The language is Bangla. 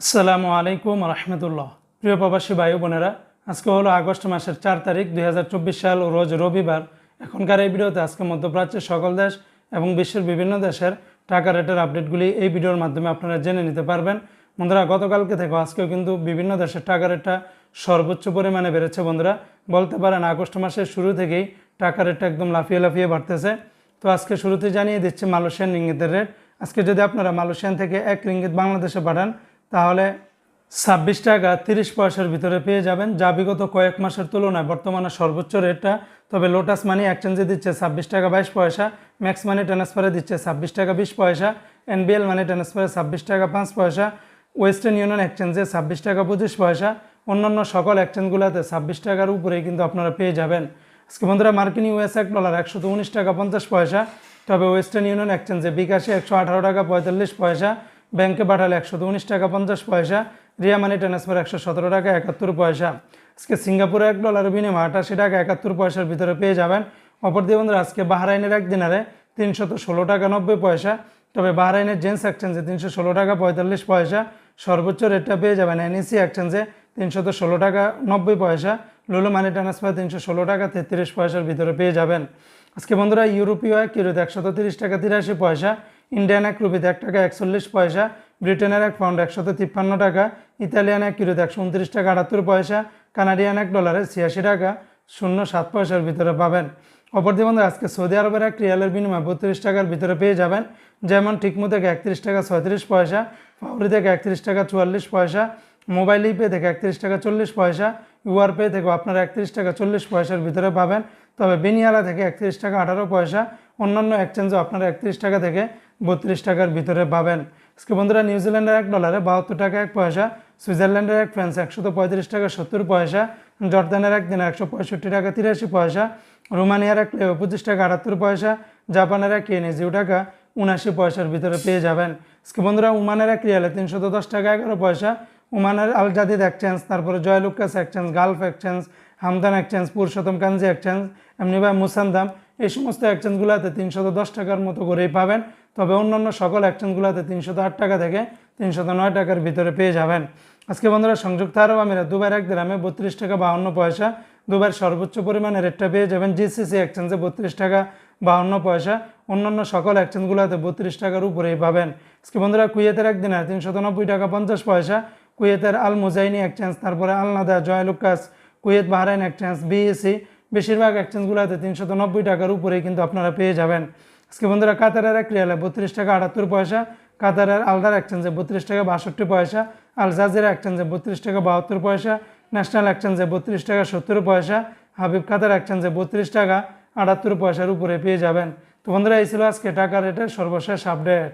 আসসালামু আলাইকুম রহমতুল্লাহ। প্রিয় প্রবাসী ভাই বোনেরা, আজকে হলো আগস্ট মাসের চার তারিখ দুই হাজার চব্বিশ সাল, রোজ রবিবার। এখনকার এই ভিডিওতে আজকে মধ্যপ্রাচ্যের সকল দেশ এবং বিশ্বের বিভিন্ন দেশের টাকা রেটের আপডেটগুলি এই ভিডিওর মাধ্যমে আপনারা জেনে নিতে পারবেন। বন্ধুরা, গতকালকে থেকে আজকেও কিন্তু বিভিন্ন দেশের টাকা রেটটা সর্বোচ্চ পরিমাণে বেড়েছে বন্ধুরা। বলতে পারেন আগস্ট মাসের শুরু থেকেই টাকা রেটটা একদম লাফিয়ে লাফিয়ে বাড়তেছে। তো আজকে শুরুতে জানিয়ে দিচ্ছি মালয়েশিয়ান রিঙ্গিতের রেট। আজকে যদি আপনারা মালয়েশিয়ান থেকে এক রিঙ্গিত বাংলাদেশে পাঠান তাহলে ছাব্বিশ টাকা তিরিশ পয়সার ভিতরে পেয়ে যাবেন। যা বিগত কয়েক মাসের তুলনায় বর্তমানে সর্বোচ্চ রেটটা। তবে লোটাস মানি এক্সচেঞ্জে দিচ্ছে ছাব্বিশ টাকা বাইশ পয়সা ম্যাক্স মানি ট্রান্সফারে দিচ্ছে ছাব্বিশ টাকা বিশ পয়সা এনবিএল মানি ট্রান্সফারে ছাব্বিশ টাকা পাঁচ পয়সা ওয়েস্টার্ন ইউনিয়ন এক্সচেঞ্জে ছাব্বিশ টাকা পঁচিশ পয়সা, অন্যান্য সকল এক্সচেঞ্জগুলোতে ছাব্বিশ টাকার উপরেই কিন্তু আপনারা পেয়ে যাবেন। আজকে বন্ধুরা মার্কিন ইউএস এক ডলার একশো উনিশ টাকা পঞ্চাশ পয়সা, তবে ওয়েস্টার্ন ইউনিয়ন এক্সচেঞ্জে বিকাশে একশো আঠারো টাকা পঁয়তাল্লিশ পয়সা ব্যাংকে পাঠালে একশো উনিশ টাকা পঞ্চাশ পয়সা, রিয়া মানি ট্রান্সফার একশো সতেরো টাকা, একাত্তর পয়সা। আজকে সিঙ্গাপুরে এক ডলারের বিনিময় আটাশি টাকা একাত্তর পয়সার ভিতরে পেয়ে যাবেন। অপর দিয়ে বন্ধুরা, আজকে বাহরাইনের এক দিনারে তিনশত ষোলো টাকা নব্বই পয়সা, তবে বাহরাইনের জেন্স এক্সচেঞ্জে তিনশো ষোলো টাকা পঁয়তাল্লিশ পয়সা। সর্বোচ্চ রেটটা পেয়ে যাবেন এনইসি এক্সচেঞ্জে তিনশত ষোলো টাকা নব্বই পয়সা, লুলু মানি ট্রান্সফার তিনশো ষোলো টাকা তেত্রিশ পয়সার ভিতরে পেয়ে যাবেন। আজকে বন্ধুরা, ইউরোপীয় কিলোতে একশত তিরিশ টাকা তিরাশি পয়সা ইন্ডিয়ান এক রুপিতে এক টাকা একচল্লিশ পয়সা ব্রিটেনের এক পাউন্ড একশত তিপ্পান্ন টাকা ইতালিয়ান এক কিলোতে একশো উনত্রিশ টাকা আটাত্তর পয়সা কানাডিয়ান এক ডলারে ছিয়াশি টাকা, শূন্য সাত পয়সার ভিতরে পাবেন। অপরদি বন্ধুরা, আজকে সৌদি আরবের এক রিয়ালের বিনিময় বত্রিশ টাকার ভিতরে পেয়ে যাবেন। যেমন ঠিকমো থেকে একত্রিশ টাকা ছয়ত্রিশ পয়সা ফাউরি থেকে একত্রিশ টাকা চুয়াল্লিশ পয়সা মোবাইল ইপে থেকে একত্রিশ টাকা চল্লিশ পয়সা ইউআর পে থেকে আপনারা একত্রিশ টাকা চল্লিশ পয়সার ভিতরে পাবেন। তবে বিনিয়ালা থেকে একত্রিশ টাকা আঠারো পয়সা অন্যান্য এক্সচেঞ্জও আপনারা একত্রিশ টাকা থেকে বত্রিশ টাকার ভিতরে পাবেন। আজকে বন্ধুরা নিউজিল্যান্ডের এক ডলারে বাহাত্তর টাকা এক পয়সা, সুইজারল্যান্ডের এক ফ্রান্স একশত পঁয়ত্রিশ টাকা সত্তর পয়সা, জর্দানের এক দিন একশো পঁয়ষট্টি টাকা তিরাশি পয়সা, রোমানিয়ার এক পঁচিশ টাকা আটাত্তর পয়সা, জাপানের এক জিরো টাকা উনাশি পয়সার ভিতরে পেয়ে যাবেন। আজকে বন্ধুরা, উমানের এক রিয়ালে তিনশত দশ টাকা এগারো পয়সা, উমানের আল জাদিদ এক্সচেঞ্জ তারপরে Joyalukkas exchange Gulf exchange Hamdan exchange Purushottam Kanji exchange এমনিভাবে মুসান্দাম এই সমস্ত এক্সচেঞ্জগুলোতে তিনশত দশ টাকার মতো করেই পাবেন। তবে অন্যান্য সকল এক্সচেঞ্জগুলোতে তিনশত আট টাকা থেকে তিনশত নয় টাকার ভিতরে পেয়ে যাবেন। আজকে বন্ধুরা, সংযুক্ত আরব আমিরাত দুবার এক দিরামে বত্রিশ টাকা বাহান্ন পয়সা। দুবার সর্বোচ্চ পরিমাণে রেটটা পেয়ে যাবেন জিসিসি এক্সচেঞ্জে বত্রিশ টাকা বাহান্ন পয়সা। অন্যান্য সকল এক্সচেঞ্জগুলোতে বত্রিশ টাকার উপরেই পাবেন। আজকে বন্ধুরা, কুয়েতের একদিন তিনশত নব্বই টাকা পঞ্চাশ পয়সা। কুয়েতের আল মুজাইনি এক্সচেঞ্জ তারপরে Al Nada, Joyalukkas, Kuwait Bahrain exchange BEC বেশিরভাগ এক্সচেঞ্জগুলোতে তিনশত নব্বই টাকার উপরেই কিন্তু আপনারা পেয়ে যাবেন। আজকে বন্ধুরা, কাতারের এক রিয়ালে বত্রিশ টাকা আটাত্তর পয়সা, কাতারের আলদার এক্সচেঞ্জে বত্রিশ টাকা বাষট্টি পয়সা, আল জাজিরা এক্সচেঞ্জে বত্রিশ টাকা বাহাত্তর পয়সা ন্যাশনাল এক্সচেঞ্জে বত্রিশ টাকা সত্তর পয়সা, হাবিব কাতার এক্সচেঞ্জে বত্রিশ টাকা আটাত্তর পয়সার উপরে পেয়ে যাবেন। তো বন্ধুরা, এই ছিল আজকে টাকা রেটের সর্বশেষ আপডেট